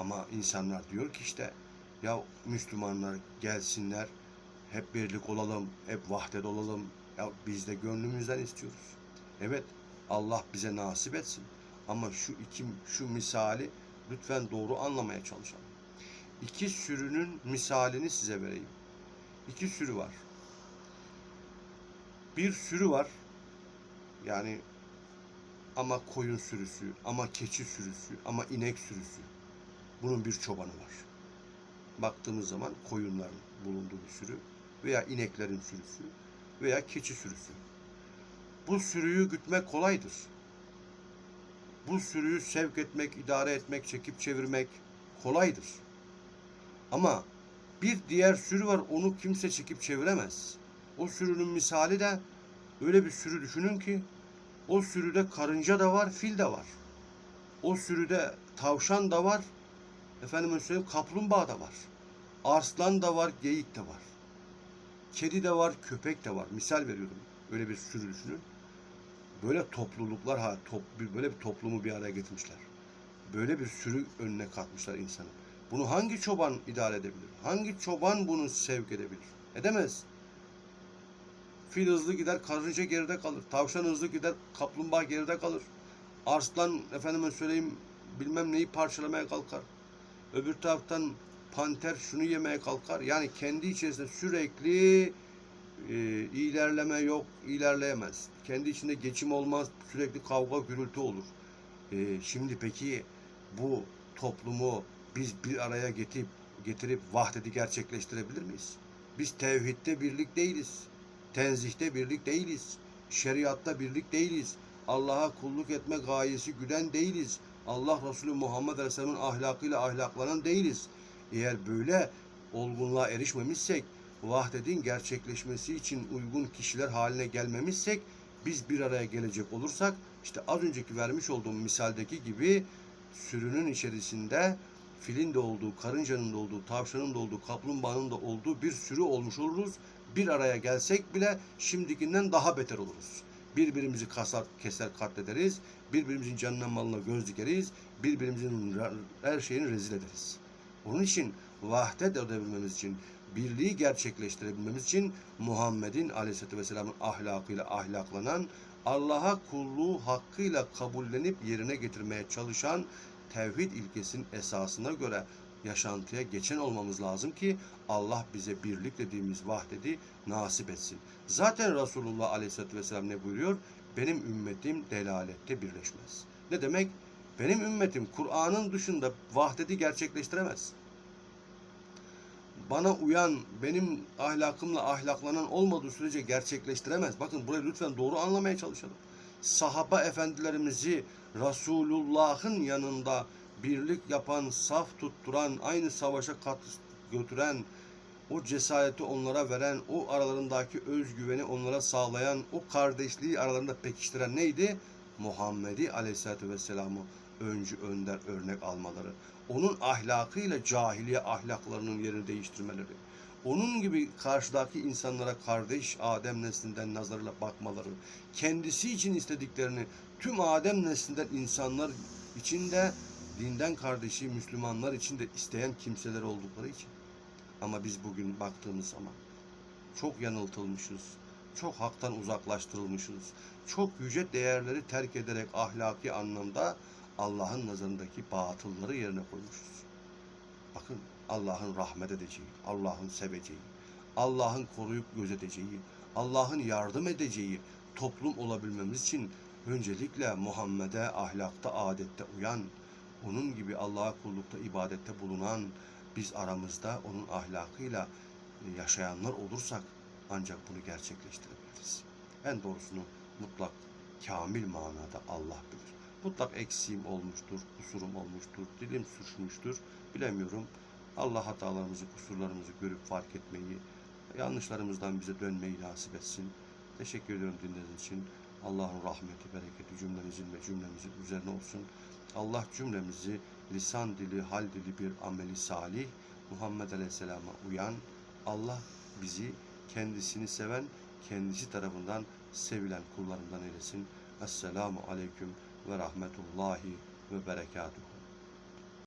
Ama insanlar diyor ki işte ya Müslümanlar gelsinler, hep birlik olalım, hep vahdet olalım. Ya biz de gönlümüzden istiyoruz. Evet Allah bize nasip etsin. Ama şu iki şu misali lütfen doğru anlamaya çalışalım. İki sürünün misalini size vereyim. İki sürü var. Bir sürü var. Yani ama koyun sürüsü, ama keçi sürüsü, ama inek sürüsü. Bunun bir çobanı var. Baktığımız zaman koyunların bulunduğu sürü veya ineklerin sürüsü veya keçi sürüsü. Bu sürüyü gütmek kolaydır. Bu sürüyü sevk etmek, idare etmek, çekip çevirmek kolaydır. Ama bir diğer sürü var onu kimse çekip çeviremez. O sürünün misali de öyle bir sürü düşünün ki o sürüde karınca da var, fil de var. O sürüde tavşan da var, efendime söyleyeyim kaplumbağa da var. Arslan da var, geyik de var. Kedi de var, köpek de var. Misal veriyorum. Öyle bir sürü düşünün. Böyle topluluklar ha top, böyle bir toplumu bir araya getirmişler. Böyle bir sürü önüne katmışlar insanın. Bunu hangi çoban idare edebilir? Hangi çoban bunu sevk edebilir? Edemez. Fil hızlı gider, karınca geride kalır. Tavşan hızlı gider, kaplumbağa geride kalır. Arslan efendime söyleyeyim bilmem neyi parçalamaya kalkar. Öbür taraftan panter şunu yemeye kalkar. Yani kendi içerisinde sürekli e, ilerleme yok, ilerleyemez. Kendi içinde geçim olmaz, sürekli kavga gürültü olur. E, şimdi peki bu toplumu biz bir araya getirip getirip vahdeti gerçekleştirebilir miyiz? Biz tevhidde birlik değiliz. Tenzihte birlik değiliz. Şeriatta birlik değiliz. Allah'a kulluk etme gayesi güden değiliz. Allah Resulü Muhammed Aleyhisselam'ın ahlakıyla ahlaklanan değiliz. Eğer böyle olgunluğa erişmemişsek, vahdetin gerçekleşmesi için uygun kişiler haline gelmemişsek, biz bir araya gelecek olursak, işte az önceki vermiş olduğum misaldeki gibi sürünün içerisinde filin de olduğu, karıncanın da olduğu, tavşanın da olduğu, kaplumbağanın da olduğu bir sürü olmuş oluruz. Bir araya gelsek bile şimdikinden daha beter oluruz. Birbirimizi kasar, keser katlederiz. Birbirimizin canına malına göz dikeriz. Birbirimizin her şeyini rezil ederiz. Onun için vahdet edebilmemiz için, birliği gerçekleştirebilmemiz için Muhammed'in aleyhissalatü vesselamın ahlakıyla ahlaklanan, Allah'a kulluğu hakkıyla kabullenip yerine getirmeye çalışan tevhid ilkesinin esasına göre yaşantıya geçen olmamız lazım ki Allah bize birlik dediğimiz vahdedi nasip etsin. Zaten Resulullah Aleyhisselatü Vesselam ne buyuruyor? Benim ümmetim delalette birleşmez. Ne demek? Benim ümmetim Kur'an'ın dışında vahdedi gerçekleştiremez. Bana uyan, benim ahlakımla ahlaklanan olmadığı sürece gerçekleştiremez. Bakın burayı lütfen doğru anlamaya çalışalım. Sahaba efendilerimizi Resulullah'ın yanında birlik yapan, saf tutturan, aynı savaşa kat götüren, o cesareti onlara veren, o aralarındaki özgüveni onlara sağlayan, o kardeşliği aralarında pekiştiren neydi? Muhammed'i Aleyhisselatü Vesselam'ı öncü önder örnek almaları. Onun ahlakıyla cahiliye ahlaklarının yerini değiştirmeleri. Onun gibi karşıdaki insanlara kardeş Adem neslinden nazarıyla bakmaları. Kendisi için istediklerini tüm Adem neslinden insanlar için de dinden kardeşi Müslümanlar için de isteyen kimseler oldukları için. Ama biz bugün baktığımız zaman çok yanıltılmışız. Çok haktan uzaklaştırılmışız. Çok yüce değerleri terk ederek ahlaki anlamda Allah'ın nazarındaki batılları yerine koymuşuz. Bakın Allah'ın rahmet edeceği, Allah'ın seveceği, Allah'ın koruyup gözeteceği, Allah'ın yardım edeceği toplum olabilmemiz için öncelikle Muhammed'e ahlakta, adette uyan, onun gibi Allah'a kullukta, ibadette bulunan biz aramızda onun ahlakıyla yaşayanlar olursak ancak bunu gerçekleştirebiliriz. En doğrusunu mutlak kamil manada Allah bilir. Mutlak eksiğim olmuştur, kusurum olmuştur, dilim suçmuştur, bilemiyorum. Allah hatalarımızı, kusurlarımızı görüp fark etmeyi, yanlışlarımızdan bize dönmeyi nasip etsin. Teşekkür ediyorum dinlediğiniz için. Allah'ın rahmeti, bereketi cümlenizin ve cümlemizin üzerine olsun. Allah cümlemizi lisan dili, hal dili bir ameli salih, Muhammed Aleyhisselam'a uyan, Allah bizi kendisini seven, kendisi tarafından sevilen kullarından eylesin. Esselamu Aleyküm ve Rahmetullahi ve Berekatuhu.